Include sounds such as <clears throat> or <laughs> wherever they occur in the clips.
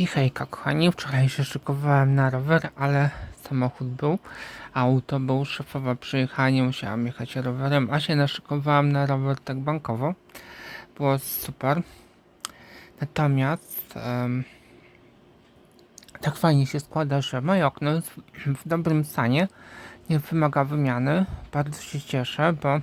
I hejka kochani, wczoraj się szykowałem na rower, ale samochód był, auto był, szefowa przyjechała, nie musiałam jechać rowerem, a się naszykowałam na rower tak bankowo. Było super. Natomiast em, tak fajnie się składa, że moje okno jest w dobrym stanie, nie wymaga wymiany. Bardzo się cieszę, bo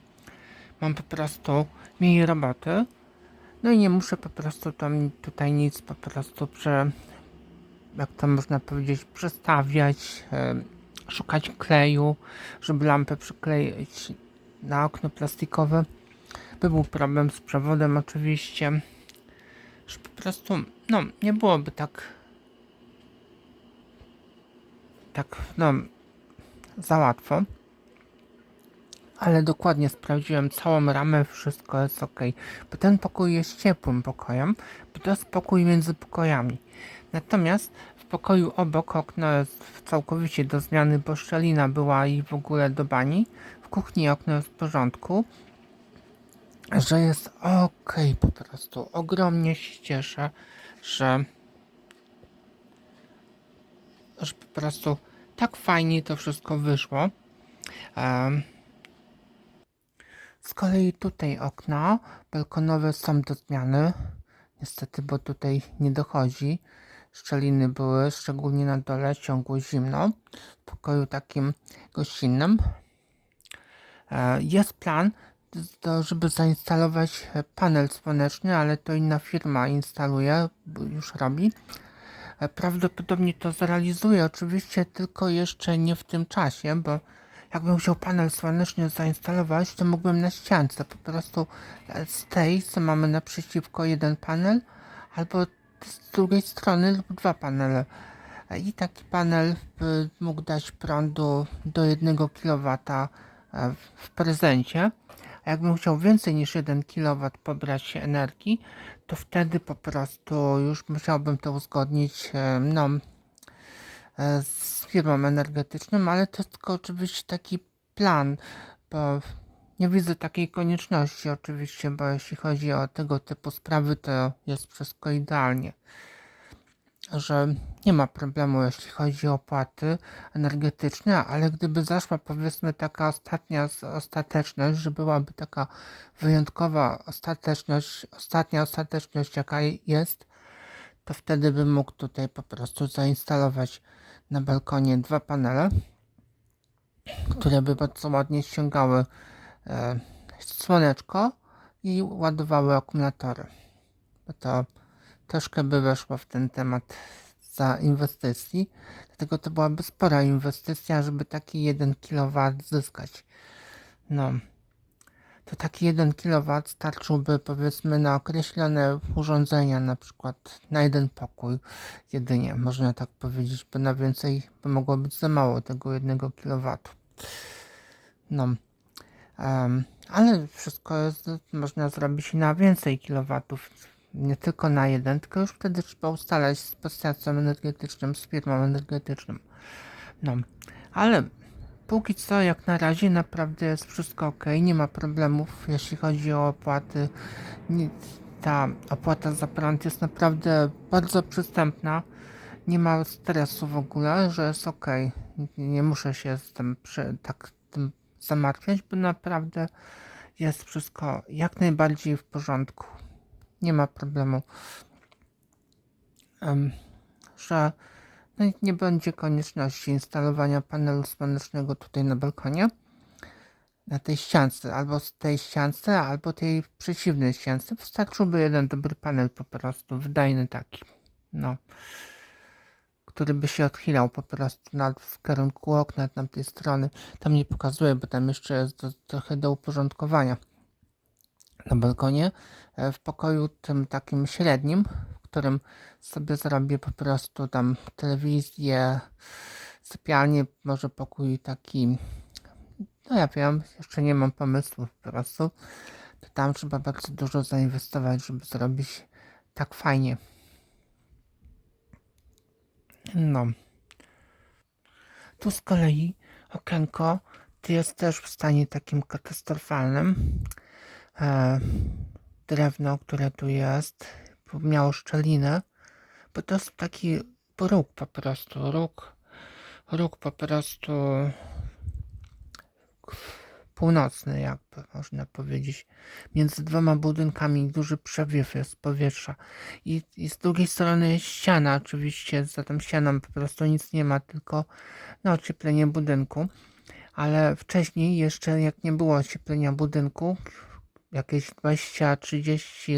<clears throat> mam po prostu mniej roboty. No i nie muszę po prostu tam tutaj nic po prostu prze, jak to można powiedzieć, przestawiać, em, szukać kleju, żeby lampę przykleić na okno plastikowe. By był problem z przewodem oczywiście, że po prostu, no, nie byłoby tak tak, no, za łatwo. Ale dokładnie sprawdziłem całą ramę, wszystko jest ok. Bo ten pokój jest ciepłym pokojem, bo to jest pokój między pokojami. Natomiast w pokoju obok okno jest całkowicie do zmiany, bo szczelina była i w ogóle do bani. W kuchni okno jest w porządku. Że jest ok po prostu. Ogromnie się cieszę, że, że po prostu tak fajnie to wszystko wyszło. Em, z kolei tutaj okna balkonowe są do zmiany. Niestety, bo tutaj nie dochodzi. Szczeliny były, szczególnie na dole, ciągło zimno. W pokoju takim gościnnym. E, Jest plan, żeby zainstalować panel słoneczny, ale to inna firma instaluje, już robi. E, Prawdopodobnie to zrealizuję, oczywiście tylko jeszcze nie w tym czasie, bo jakbym chciał panel słoneczny zainstalować, to mógłbym na ściance po prostu z tej, co mamy naprzeciwko jeden panel, albo z drugiej strony lub dwa panele. I taki panel mógł dać prądu do 1 kW e, w prezencie. A jakbym chciał więcej niż 1 kW pobrać energii, to wtedy po prostu już musiałbym to uzgodnić no, z firmą energetyczną, ale to tylko oczywiście taki plan, bo nie widzę takiej konieczności oczywiście, bo jeśli chodzi o tego typu sprawy, to jest wszystko idealnie. Że nie ma problemu, jeśli chodzi o opłaty energetyczne, ale gdyby zaszła powiedzmy taka ostatnia ostateczność, że byłaby taka wyjątkowa ostateczność, ostatnia ostateczność jaka jest, to wtedy bym mógł tutaj po prostu zainstalować na balkonie dwa panele, które by bardzo ładnie ściągały e, słoneczko i ładowały akumulatory. Bo to troszkę by weszło w ten temat za inwestycji, dlatego to byłaby spora inwestycja, żeby taki 1 kW zyskać. No, to taki 1 kW starczyłby powiedzmy na określone urządzenia, na przykład na jeden pokój jedynie, można tak powiedzieć, bo na więcej by mogło być za mało tego 1 kW. No, em, ale wszystko jest, można zrobić na więcej kilowatów, nie tylko na jeden, tylko już wtedy trzeba ustalać z podstawcą energetycznym, z firmą energetyczną. No, ale póki co, jak na razie, naprawdę jest wszystko ok, nie ma problemów, jeśli chodzi o opłaty. Ta opłata za prąd jest naprawdę bardzo przystępna. Nie ma stresu w ogóle, że jest ok. Nie, muszę się z tym przy, tak tym zamartwiać, bo naprawdę jest wszystko jak najbardziej w porządku. Nie ma problemu, em, że nie będzie konieczności instalowania panelu słonecznego tutaj na balkonie. Na tej ściance, albo z tej ściance, albo tej przeciwnej ściance. Wystarczyłby jeden dobry panel po prostu, wydajny taki. No. Który by się odchylał po prostu na, w kierunku okna tamtej strony. Tam nie pokazuję, bo tam jeszcze jest do, trochę do uporządkowania. Na balkonie, e, w pokoju tym takim średnim, którym sobie zrobię po prostu tam telewizję, sypialnię, może pokój taki, no ja wiem, jeszcze nie mam pomysłu po prostu, to tam trzeba bardzo dużo zainwestować, żeby zrobić tak fajnie. No. Tu z kolei okienko to jest też w stanie takim katastrofalnym. E, drewno, które tu jest, miało szczelinę, bo to jest taki róg po prostu, róg, róg po prostu północny, jakby można powiedzieć. Między dwoma budynkami duży przewiew jest powietrza. I, I z drugiej strony jest ściana, oczywiście za tą ścianą po prostu nic nie ma, tylko no, ocieplenie budynku. Ale wcześniej, jeszcze jak nie było ocieplenia budynku, jakieś 20, 30,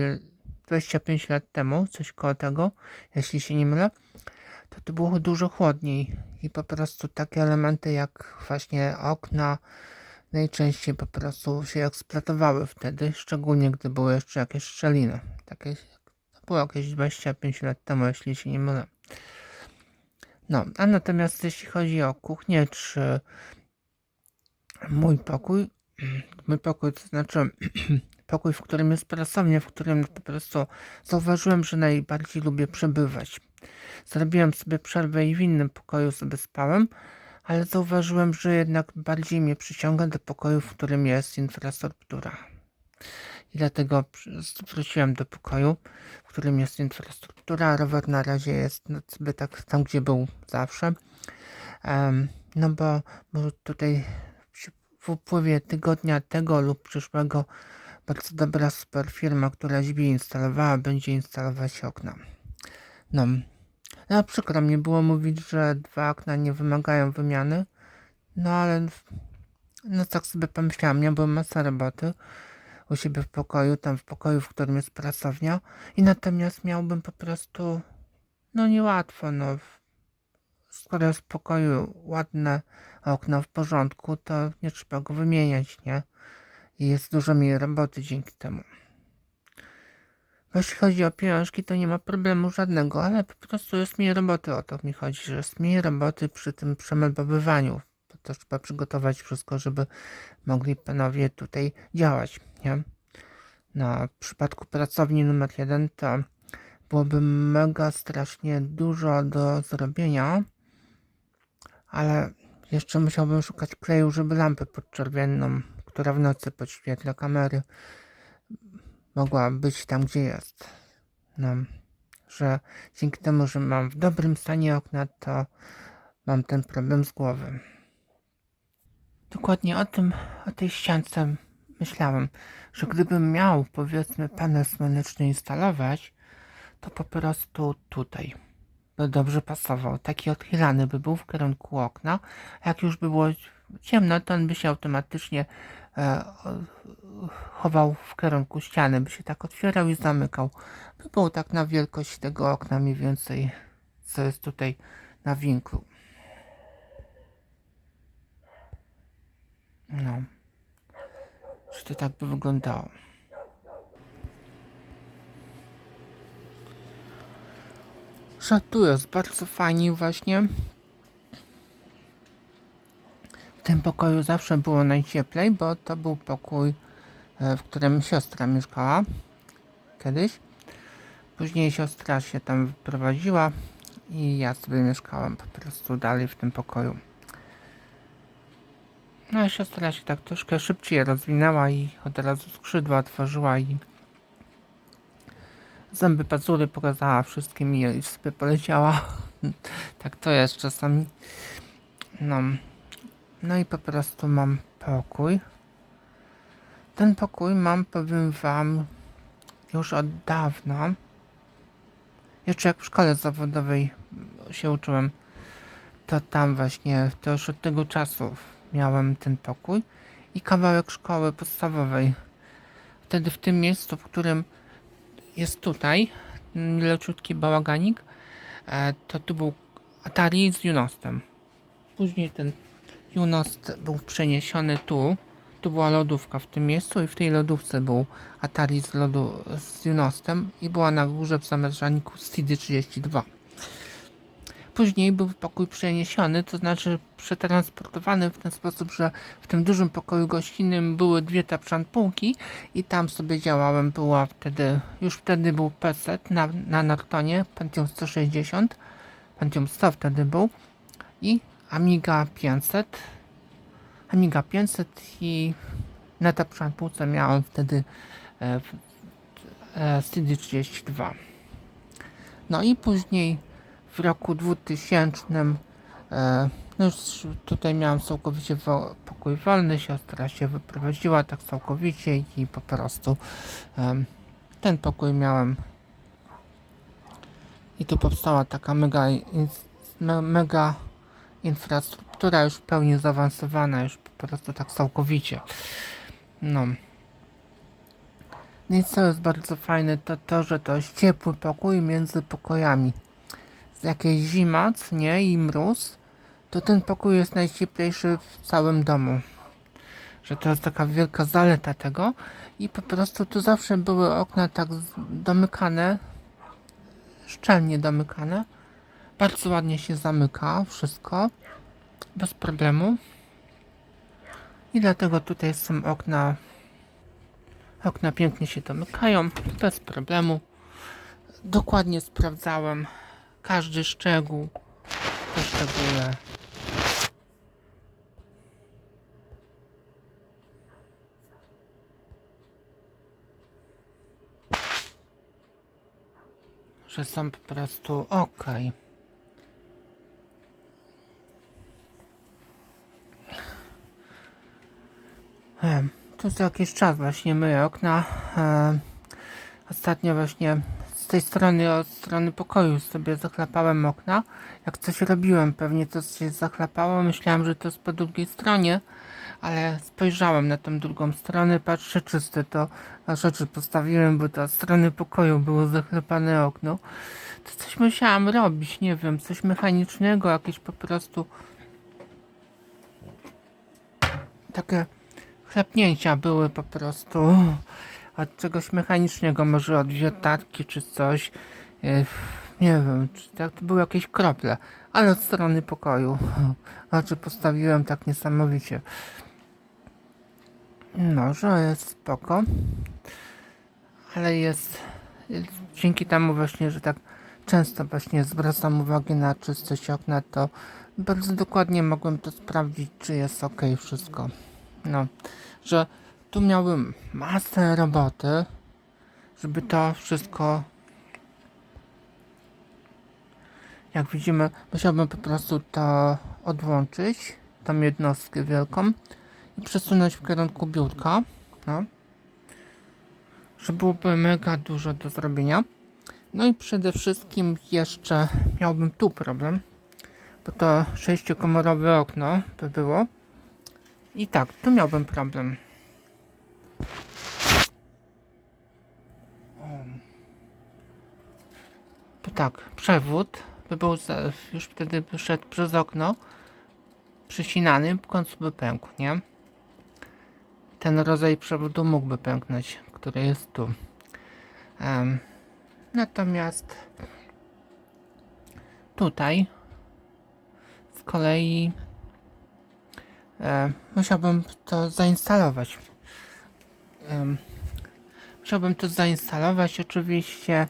25 lat temu, coś koło tego, jeśli się nie mylę, to to było dużo chłodniej i po prostu takie elementy jak właśnie okna najczęściej po prostu się eksploatowały wtedy, szczególnie gdy były jeszcze jakieś szczeliny. Takie, to było jakieś 25 lat temu, jeśli się nie mylę. No, a natomiast jeśli chodzi o kuchnię, czy mój pokój, mój pokój, to znaczy <clears throat> pokój, w którym jest pracownia, w którym po prostu zauważyłem, że najbardziej lubię przebywać. Zrobiłem sobie przerwę i w innym pokoju sobie spałem, ale zauważyłem, że jednak bardziej mnie przyciąga do pokoju, w którym jest infrastruktura. I dlatego wróciłem do pokoju, w którym jest infrastruktura, rower na razie jest no, sobie tak tam, gdzie był zawsze. Um, no bo, bo tutaj w upływie tygodnia tego lub przyszłego bardzo dobra super firma, która drzwi instalowała, będzie instalować okna. No, no przykro mi było mówić, że dwa okna nie wymagają wymiany, no ale no tak sobie pomyślałam, ja byłem masa roboty u siebie w pokoju, tam w pokoju, w którym jest pracownia i natomiast miałbym po prostu no niełatwo, no skoro jest w pokoju ładne okno w porządku, to nie trzeba go wymieniać, nie? I jest dużo mniej roboty dzięki temu. Jeśli chodzi o pieniążki, to nie ma problemu żadnego, ale po prostu jest mniej roboty. O to mi chodzi, że jest mniej roboty przy tym przemeblowywaniu. To trzeba przygotować wszystko, żeby mogli panowie tutaj działać. Nie? Na przypadku pracowni numer jeden to byłoby mega strasznie dużo do zrobienia, ale jeszcze musiałbym szukać kleju, żeby lampę podczerwienną, która w nocy podświetla kamery, mogła być tam, gdzie jest. No, że dzięki temu, że mam w dobrym stanie okna, to mam ten problem z głowy. Dokładnie o tym, o tej ściance myślałem, że gdybym miał, powiedzmy, panel słoneczny instalować, to po prostu tutaj by dobrze pasował. Taki odchylany by był w kierunku okna. Jak już by było ciemno, to on by się automatycznie e, chował w kierunku ściany, by się tak otwierał i zamykał. By był tak na wielkość tego okna mniej więcej, co jest tutaj na winklu. No. Że to tak by wyglądało. Jest bardzo fajnie właśnie. W tym pokoju zawsze było najcieplej, bo to był pokój E, w którym siostra mieszkała kiedyś. Później siostra się tam wyprowadziła i ja sobie mieszkałam po prostu dalej w tym pokoju. No a siostra się tak troszkę szybciej rozwinęła i od razu skrzydła otworzyła i zęby pazury pokazała wszystkim i sobie poleciała. <laughs> tak to jest czasami. No. No i po prostu mam pokój. Ten pokój mam, powiem wam, już od dawna. Jeszcze jak w szkole zawodowej się uczyłem, to tam właśnie, to już od tego czasu miałem ten pokój i kawałek szkoły podstawowej. Wtedy w tym miejscu, w którym jest tutaj, leciutki bałaganik, e, to tu był Atari z Junostem. Później ten Junost był przeniesiony tu, tu była lodówka w tym miejscu i w tej lodówce był Atari z, lodu, z Junostem i była na górze w zamrażalniku CD32. Później był pokój przeniesiony, to znaczy przetransportowany w ten sposób, że w tym dużym pokoju gościnnym były dwie tapszan półki i tam sobie działałem. Była wtedy, już wtedy był PC na, na Nortonie, Pentium 160, Pentium 100 wtedy był i Amiga 500 Amiga 500 i na tapszan półce miałem wtedy e, e, CD32. No i później w roku 2000 e, no już tutaj miałam całkowicie pokój wolny, siostra się wyprowadziła tak całkowicie i po prostu ten pokój miałem i tu powstała taka mega, mega infrastruktura już w pełni zaawansowana, już po prostu tak całkowicie. No. I co jest bardzo fajne, to to, że to jest ciepły pokój między pokojami. Z jakiejś zima, nie, i mróz, to ten pokój jest najcieplejszy w całym domu. Że to jest taka wielka zaleta tego. I po prostu tu zawsze były okna tak domykane, szczelnie domykane. Bardzo ładnie się zamyka wszystko, bez problemu. I dlatego tutaj są okna Okna pięknie się domykają, bez problemu. Dokładnie sprawdzałem każdy szczegół, te szczególe. Że są po prostu ok. Tu za jakiś czas właśnie myję okna. Ostatnio właśnie z tej strony, od strony pokoju sobie zachlapałem okna. Jak coś robiłem, pewnie to się zachlapało. Myślałem, że to jest po drugiej stronie, ale spojrzałem na tą drugą stronę, patrzę czyste, to rzeczy postawiłem, bo to od strony pokoju było zachlapane okno. To coś musiałam robić, nie wiem, coś mechanicznego, jakieś po prostu takie chlapnięcia były po prostu od czegoś mechanicznego, może od wiertarki czy coś. E, Nie wiem, czy tak to były jakieś krople, ale od strony pokoju. Oczy postawiłem tak niesamowicie. No, że jest spoko. Ale jest, jest dzięki temu właśnie, że tak często właśnie zwracam uwagę na czystość okna, to bardzo dokładnie mogłem to sprawdzić, czy jest ok wszystko. No, że tu miałbym masę roboty, żeby to wszystko. Jak widzimy, musiałbym po prostu to odłączyć, tą jednostkę wielką i przesunąć w kierunku biurka. No. Że byłoby mega dużo do zrobienia. No i przede wszystkim jeszcze miałbym tu problem, bo to sześciokomorowe okno by było. I tak, tu miałbym problem. Em. To tak, przewód by był za, już wtedy by szedł przez okno, przycinany, w końcu by pękł, nie? Ten rodzaj przewodu mógłby pęknąć, który jest tu. Em, natomiast tutaj z kolei e, musiałbym to zainstalować. Musiałbym to zainstalować oczywiście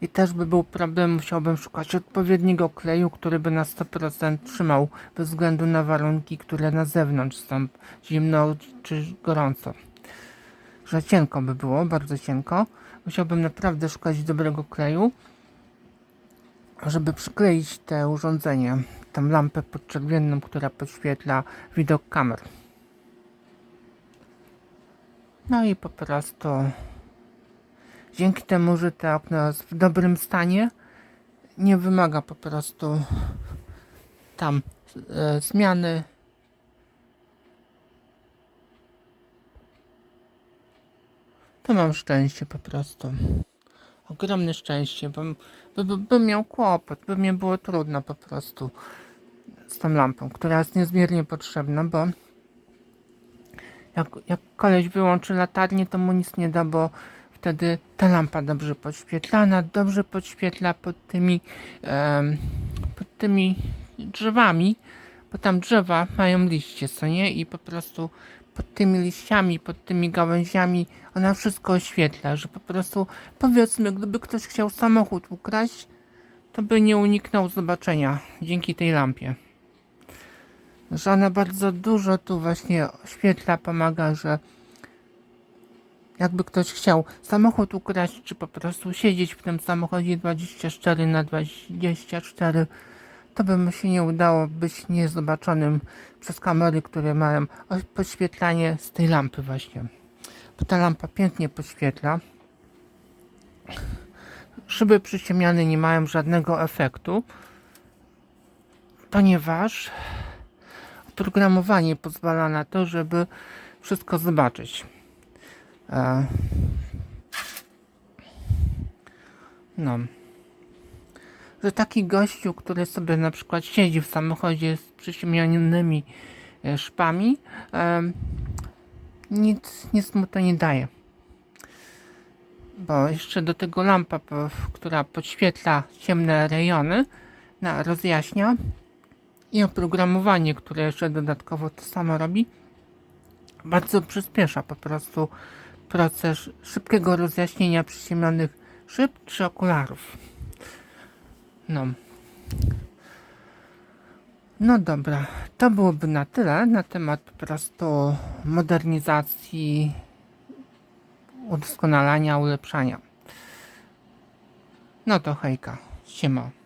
i też by był problem, musiałbym szukać odpowiedniego kleju, który by na 100% trzymał bez względu na warunki, które na zewnątrz są zimno czy gorąco. Że cienko by było, bardzo cienko. Musiałbym naprawdę szukać dobrego kleju, żeby przykleić te urządzenie, tę lampę podczerwienną, która podświetla widok kamer. No i po prostu dzięki temu, że to okno jest w dobrym stanie, nie wymaga po prostu tam e, zmiany. To mam szczęście po prostu. Ogromne szczęście, bo by, by, bym miał kłopot, by mnie było trudno po prostu z tą lampą, która jest niezmiernie potrzebna, bo jak, jak koleś wyłączy latarnię, to mu nic nie da, bo wtedy ta lampa dobrze podświetlana, dobrze podświetla pod tymi, em, pod tymi drzewami, bo tam drzewa mają liście, co nie? I po prostu pod tymi liściami, pod tymi gałęziami. Ona wszystko oświetla, że po prostu powiedzmy, gdyby ktoś chciał samochód ukraść, to by nie uniknął zobaczenia dzięki tej lampie. Że ona bardzo dużo tu właśnie oświetla, pomaga, że jakby ktoś chciał samochód ukraść, czy po prostu siedzieć w tym samochodzie 24 na 24, to by mu się nie udało być niezobaczonym przez kamery, które mają podświetlanie z tej lampy właśnie. Bo ta lampa pięknie podświetla. Szyby przyciemniane nie mają żadnego efektu, ponieważ oprogramowanie pozwala na to, żeby wszystko zobaczyć. E, No. Że taki gościu, który sobie na przykład siedzi w samochodzie z przyciemnionymi e, szpami, nic, nic mu to nie daje. Bo jeszcze do tego lampa, która podświetla ciemne rejony, na, rozjaśnia i oprogramowanie, które jeszcze dodatkowo to samo robi, bardzo przyspiesza po prostu proces szybkiego rozjaśnienia przyciemnionych szyb czy okularów. No. No dobra, to byłoby na tyle na temat po prostu modernizacji, udoskonalania, ulepszania. No to hejka, siema.